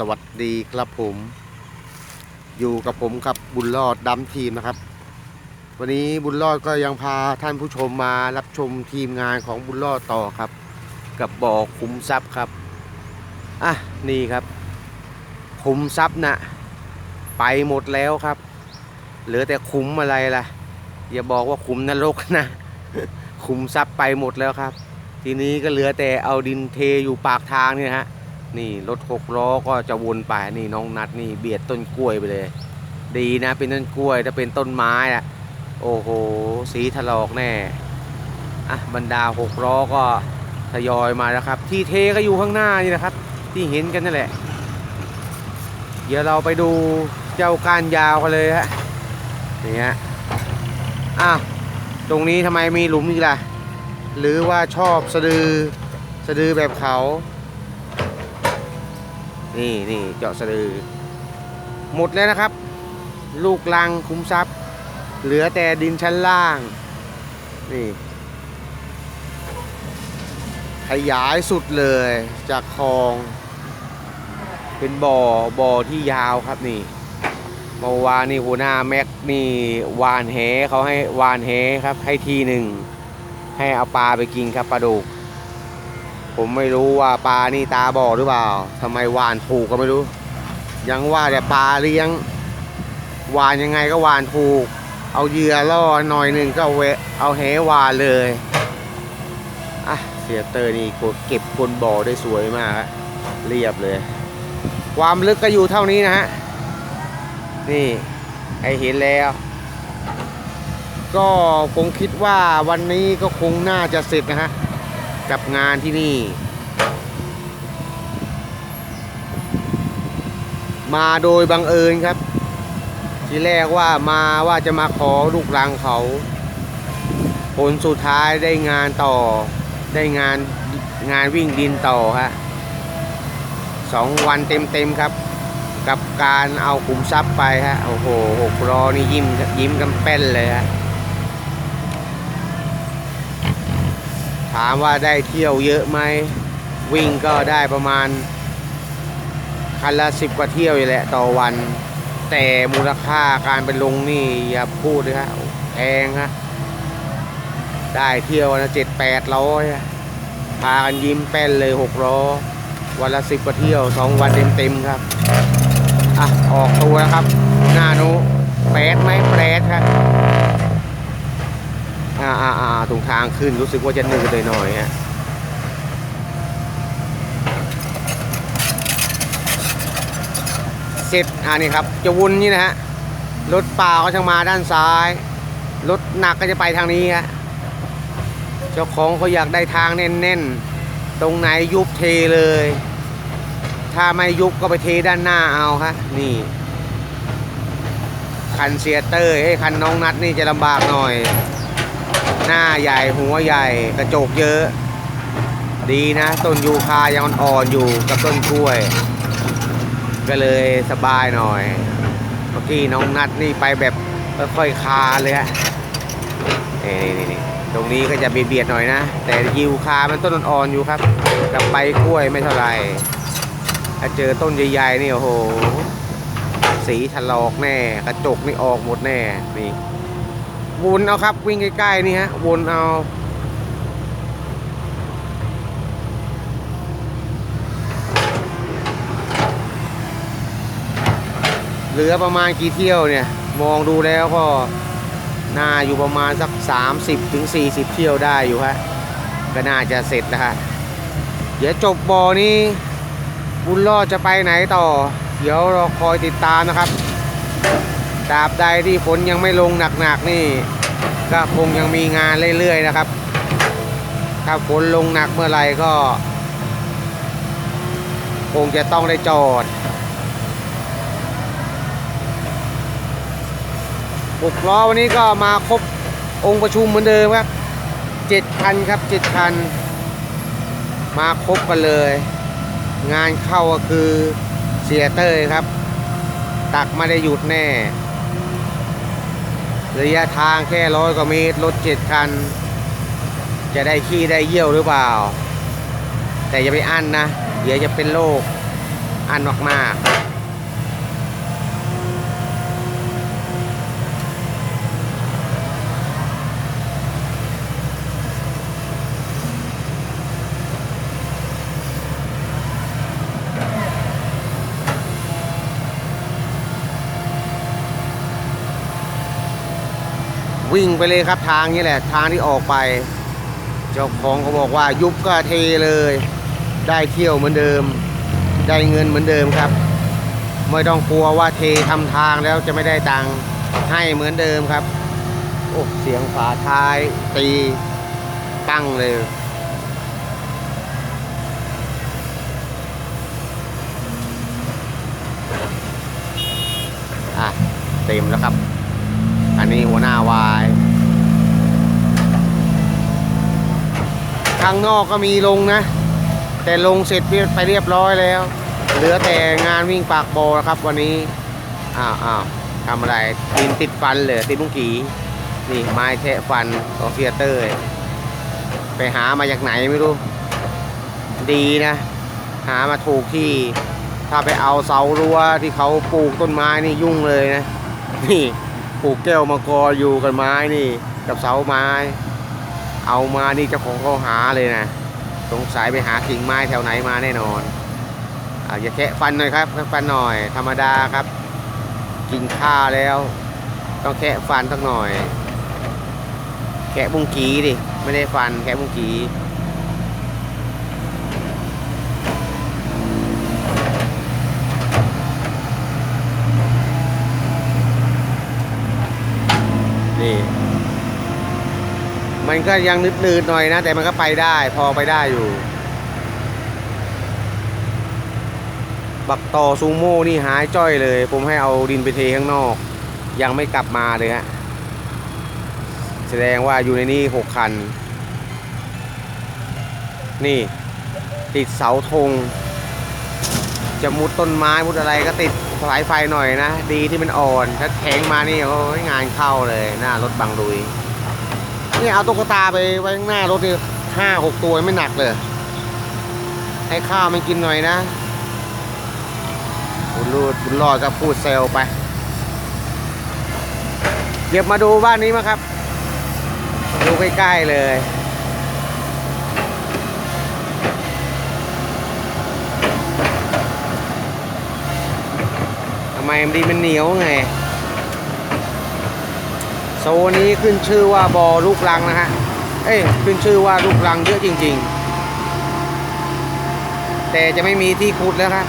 สวัสดีครับผม อยู่กับผมครับบุญรอดดำทีมนะครับ วันนี้บุญรอดก็ยังพาท่านผู้ชมมารับชมทีมงานของบุญรอดต่อครับ กับบ่อคุ้มทรัพย์ครับอะนี่ครับคุ้มทรัพย์นะไปหมดแล้วครับ เหลือแต่คุ้มอะไรล่ะ อย่าบอกว่าคุ้มนรกนะคุ้มทรัพย์ไปหมดแล้วครับ ทีนี้ก็เหลือแต่เอาดินเทอยู่ปากทางเนี่ยฮะ นี่รถหกล้อก็จะวนไปนี่น้องนัดนี่เบียดต้นกล้วยไปเลย ดีนะเป็นต้นกล้วยถ้าเป็นต้นไม้อะโอ้โห สีถลอกแน่อะบรรดาหกล้อก็ทยอยมาแล้วครับ ที่เทก็อยู่ข้างหน้านี่นะครับ ที่เห็นกันนั่นแหละ เดี๋ยวเราไปดูเจ้าก้านยาวกันเลยฮะนี่ฮะอ้าวตรงนี้ทำไมมีหลุมอีกล่ะ หรือว่าชอบสะดือสะดือแบบเขา นี่นี่เจาะสะดือ หมดแล้วนะครับ ลูกลังคุ้มทรัพย์ เหลือแต่ดินชั้นล่าง นี่ ขยายสุดเลยจากคลอง เป็นบ่อบ่อที่ยาวครับนี่เมื่อวานนี่หัวหน้าแม็กนี่วานแหเขาให้วานแหครับ ให้ทีหนึ่งให้เอาปลาไปกินครับปลาดุก ผมไม่รู้ว่าปลานี่ตาบอดหรือเปล่าทำไมหวานถูกก็ไม่รู้ ยังว่าแต่ปลาเลี้ยงหวานยังไงก็หวานถูก เอาเหยื่อล่อหน่อยหนึ่งก็เอาเวเอาแหหวานเลยอะเสียเตอร์นี่กดเก็บคนบ่อได้สวยมากเรียบเลย ความลึกก็อยู่เท่านี้นะฮะ นี่ให้เห็นแล้ว ก็คงคิดว่าวันนี้ก็คงน่าจะเสร็จนะฮะ กับงานที่นี่ มาโดยบังเอิญครับ ทีแรกว่ามาว่าจะมาขอลูกรังเขา ผลสุดท้ายได้งานต่อ ได้งานงานวิ่งดินต่อฮะสองวันเต็มๆครับ กับการเอาขุมทรัพย์ไปฮะ โอ้โหหกรอนี่ยิ้มยิ้มกันแป้นเลยฮะ ถามว่าได้เที่ยวเยอะไหมวิ่งก็ได้ประมาณ คันละสิบกว่าเที่ยวอยู่แหละต่อวัน แต่มูลค่าการไปลงนี่อย่าพูดเลยฮะแพงฮะได้เที่ยวละเจ็ดแปดร้อยพากันยิ้มแป้นเลยหกล้อวันละสิบกว่าเที่ยวสองวันเต็มๆครับอะออกตัวแล้วครับ หน้านู้แปดไหมแปดครับ อ่าอ่าอ่าตรงทางขึ้นรู้สึกว่าจะหนืดเลยหน่อยฮะเสร็จอ่านี่ครับ จะวนนี่นะฮะรถเปล่าก็จะมาด้านซ้าย รถหนักก็จะไปทางนี้ฮะเจ้าของเขาอยากได้ทางแน่นๆ ตรงไหนยุบเทเลย ถ้าไม่ยุบก็ไปเทด้านหน้าเอาฮะนี่คันเซียเตอร์ให้คันน้องนัดนี่จะลำบากหน่อย หน้าใหญ่หัวใหญ่กระจกเยอะ ดีนะต้นยูคายังอ่อนอยู่กับต้นกล้วย ก็เลยสบายหน่อย เมื่อกี้น้องนัดนี่ไปแบบค่อยๆคาเลยฮะนี่นี่นี่ตรงนี้ก็จะเบียดๆหน่อยนะ แต่ยูคามันต้นอ่อนๆอยู่ครับกับใบกล้วยไม่เท่าไหร่ถ้าเจอต้นใหญ่ๆนี่โอ้โหสีถลอกแน่ กระจกนี่ออกหมดแน่นี่ วนเอาครับวิ่งใกล้ๆนี่ฮะวนเอาเหลือประมาณกี่เที่ยวเนี่ย มองดูแล้วก็น่าอยู่ประมาณสัก 30ถึงเที่ยวได้อยู่ฮะก็น่าจะเสร็จนะฮะเดี๋ยวจบบ่อนี้บุญรอดจะไปไหนต่อ เดี๋ยวเราคอยติดตามนะครับ ตราบใดที่ฝนยังไม่ลงหนักๆนี่ ก็คงยังมีงานเรื่อยๆนะครับ ถ้าฝนลงหนักเมื่อไหร่ก็ คงจะต้องได้จอดหกล้อวันนี้ก็มาครบองค์ประชุมเหมือนเดิมครับเจ็ดคันครับเจ็ดคัน มาครบกันเลย งานเข้าก็คือเสียเต้ยครับ ตักไม่ได้หยุดแน่ ระยะทางแค่ร้อยกว่าเมตรรถเจ็ดคัน จะได้ขี้ได้เยี่ยวหรือเปล่า แต่อย่าไปอั้นนะ เดี๋ยวจะเป็นโรคอันมากๆ วิ่งไปเลยครับทางนี้แหละ ทางที่ออกไป เจ้าของเขาบอกว่ายุบก็เทเลย ได้เที่ยวเหมือนเดิม ได้เงินเหมือนเดิมครับ ไม่ต้องกลัวว่าเททำทางแล้วจะไม่ได้ตังค์ให้เหมือนเดิมครับ โอ้เสียงฝาท้ายตีตั้งเลยอะเต็มแล้วครับ อันนี้หัวหน้าวายข้างนอกก็มีลงนะ แต่ลงเสร็จไปเรียบร้อยแล้ว เหลือแต่งานวิ่งปากโบนะครับวันนี้ อ้าวอ้าวทำอะไรดินติดฟันเลยติดมุ้งกีนี่ไม้แทะฟันของเฟียเตอร์ ไปหามาจากไหนไม่รู้ ดีนะ หามาถูกที่ ถ้าไปเอาเสารั้วที่เขาปลูกต้นไม้นี่ยุ่งเลยนะ นี่ ปลูกแก้วมังกรอยู่กับไม้นี่ กับเสาไม้ เอามานี่เจ้าของเขาหาเลยนะสงสัยไปหากิ่งไม้แถวไหนมาแน่นอนอาอย่าแคะฟันหน่อยครับแคะฟันหน่อย ธรรมดาครับ กินข้าวแล้ว ต้องแคะฟันสักหน่อย แคะบุ้งกีดิไม่ได้ฟันแคะบุ้งกี นี่ มันก็ยังนืดๆหน่อยนะ แต่มันก็ไปได้ พอไปได้อยู่ บักต่อซูโม่นี่หายจ้อยเลย ผมให้เอาดินไปเทข้างนอก ยังไม่กลับมาเลยฮะ แสดงว่าอยู่ในนี้หกคัน นี่ ติดเสาธงจะมุดต้นไม้มุดอะไรก็ติดสายไฟหน่อยนะ ดีที่มันอ่อน ถ้าแข็งมานี่โอ้ยงานเข้าเลยหน้ารถบังดุย นี่เอาตุ๊กตาไปไว้ข้างหน้ารถนี่ห้าหกตัวไม่หนักเลย ให้ข้าวมันกินหน่อยนะ บุญรูดบุญรอดก็พูดเซลไปเก็บมาดูบ้านนี้มาครับ ดูใกล้ๆเลยทำไมมันดีมันเหนียวไง โซนนี้ขึ้นชื่อว่าบอลูกลังนะฮะ เอ้ยขึ้นชื่อว่าลูกลังเยอะจริง ๆ แต่จะไม่มีที่ขุดแล้วครับ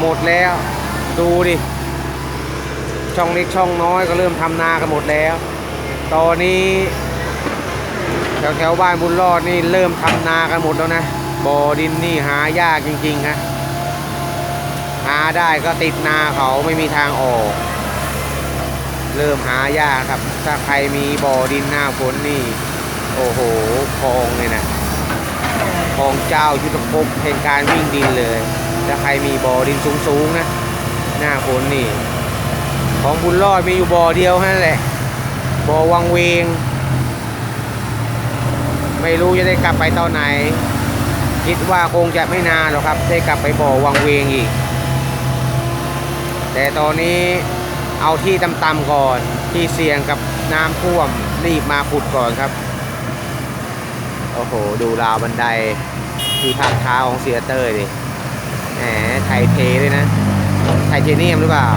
หมดแล้วดูดิ ช่องเล็กช่องน้อยก็เริ่มทำนากันหมดแล้ว ตอนนี้แถวแถวๆบ้านบุญรอดนี่เริ่มทำนากันหมดแล้วนะบ่อดินนี่หายากจริงๆฮะหาได้ก็ติดนาเขาไม่มีทางออก เริ่มหายากครับ ถ้าใครมีบ่อดินหน้าฝนนี่ โอ้โหคลองเลยนะคลองเจ้ายุทธภพแห่งการวิ่งดินเลย ถ้าใครมีบ่อดินสูงๆนะ หน้าฝนนี่ ของบุญรอดมีอยู่บ่อเดียวนั้นแหละ บ่อวังเวง ไม่รู้จะได้กลับไปตอนไหน คิดว่าคงจะไม่นานหรอกครับ ได้กลับไปบ่อวังเวงอีก แต่ตอนนี้ เอาที่ต่ำๆก่อน ที่เสี่ยงกับน้ำท่วมรีบมาขุดก่อนครับ โอ้โห ดูราวบันไดที่พักเท้าของเสียเตอร์ดิแหมไทยเทเลยนะ ไทเทเนียมหรือเปล่า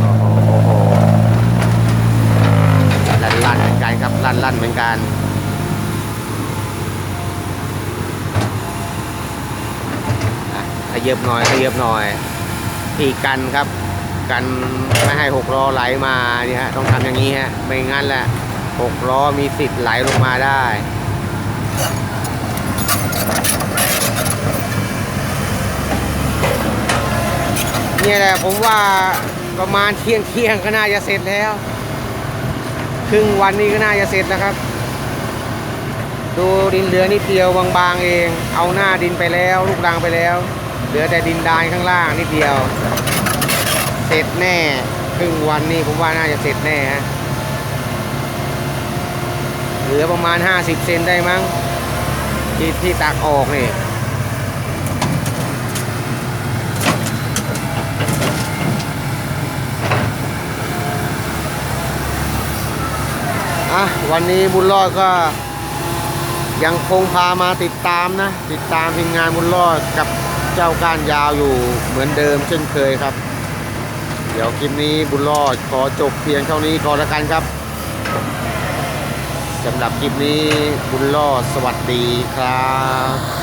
โอ้โหลั่นลันๆเหมือนกันครับลั่นลั่นๆเหมือนกันอะขยับหน่อยขยับหน่อยที่กันครับ กันไม่ให้หกล้อไหลมาเนี่ยฮะต้องทำอย่างนี้ฮะไม่งั้นแหละหกล้อมีสิทธิ์ไหลลงมาได้เนี่ยแหละผมว่าประมาณเที่ยงเที่ยงก็น่าจะเสร็จแล้ว ครึ่งวันนี้ก็น่าจะเสร็จแล้วครับ ดูดินเหลือนิดเดียวบางๆเอง เอาหน้าดินไปแล้ว ลูกรังไปแล้ว เหลือแต่ดินดานข้างล่างนิดเดียว เสร็จแน่ครึ่งวันนี้ผมว่าน่าจะเสร็จแน่ฮะเหลือประมาณ 50 เซนได้มั้งที่ที่ตักออกนี่ะวันนี้บุญรอดก็ยังคงพามาติดตามนะ ติดตามทีมงานบุญรอดกับเจ้าการยาวอยู่เหมือนเดิมเช่นเคยครับ เดี๋ยวคลิปนี้บุญรอดขอจบเพียงเท่านี้ก่อนละกันครับสำหรับคลิปนี้บุญรอดสวัสดีครับ